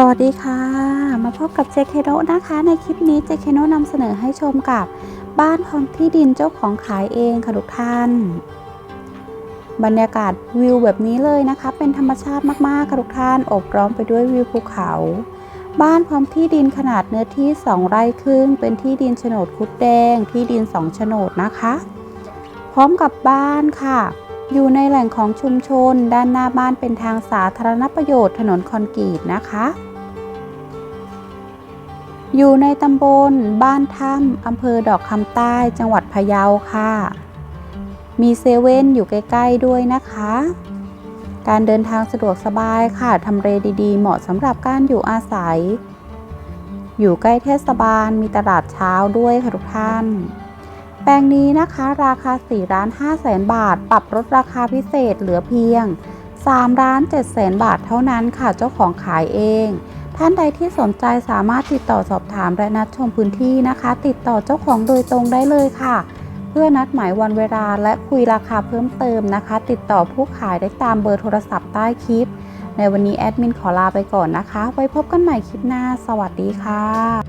สวัสดีค่ะ มาพบกับเจเคโนนะคะ ในคลิปนี้เจเคโนนำเสนอให้ชมกับบ้านพร้อมที่ดินเจ้าของขายเองค่ะทุกท่าน บรรยากาศวิวแบบนี้เลยนะคะ เป็นธรรมชาติมากๆค่ะทุกท่านอบร้อมไปด้วยวิวภูเขา บ้านพร้อมที่ดินขนาดเนื้อที่ 2 ไร่ครึ่ง เป็นที่ดินโฉนดคุดแดง ที่ดิน 2 โฉนดนะคะ พร้อมกับบ้านค่ะอยู่ในแหล่งของชุมชน ด้านหน้าบ้านเป็นทางสาธารณประโยชน์ถนนคอนกรีตนะคะ อยู่ในตำบลบ้านถ้ำอำเภอดอกคำใต้จังหวัดพะเยาค่ะ มีเซเว่นอยู่ใกล้ๆด้วยนะคะ การเดินทางสะดวกสบายค่ะทำเลดีๆ เหมาะสำหรับการอยู่อาศัย อยู่ใกล้เทศบาลมีตลาดเช้าด้วยค่ะทุกท่าน แปลงนี้นะคะราคา4ล้าน5แสนบาท ปรับลดราคาพิเศษเหลือเพียง3ล้าน7แสนบาทเท่านั้นค่ะเจ้าของขายเอง ท่านใดที่สนใจสามารถติดต่อสอบถามและนัดชมพื้นที่นะคะ ติดต่อเจ้าของโดยตรงได้เลยค่ะ เพื่อนัดหมายวันเวลาและคุยราคาเพิ่มเติมนะคะ ติดต่อผู้ขายได้ตามเบอร์โทรศัพท์ใต้คลิป ในวันนี้แอดมินขอลาไปก่อนนะคะ ไว้พบกันใหม่คลิปหน้า สวัสดีค่ะ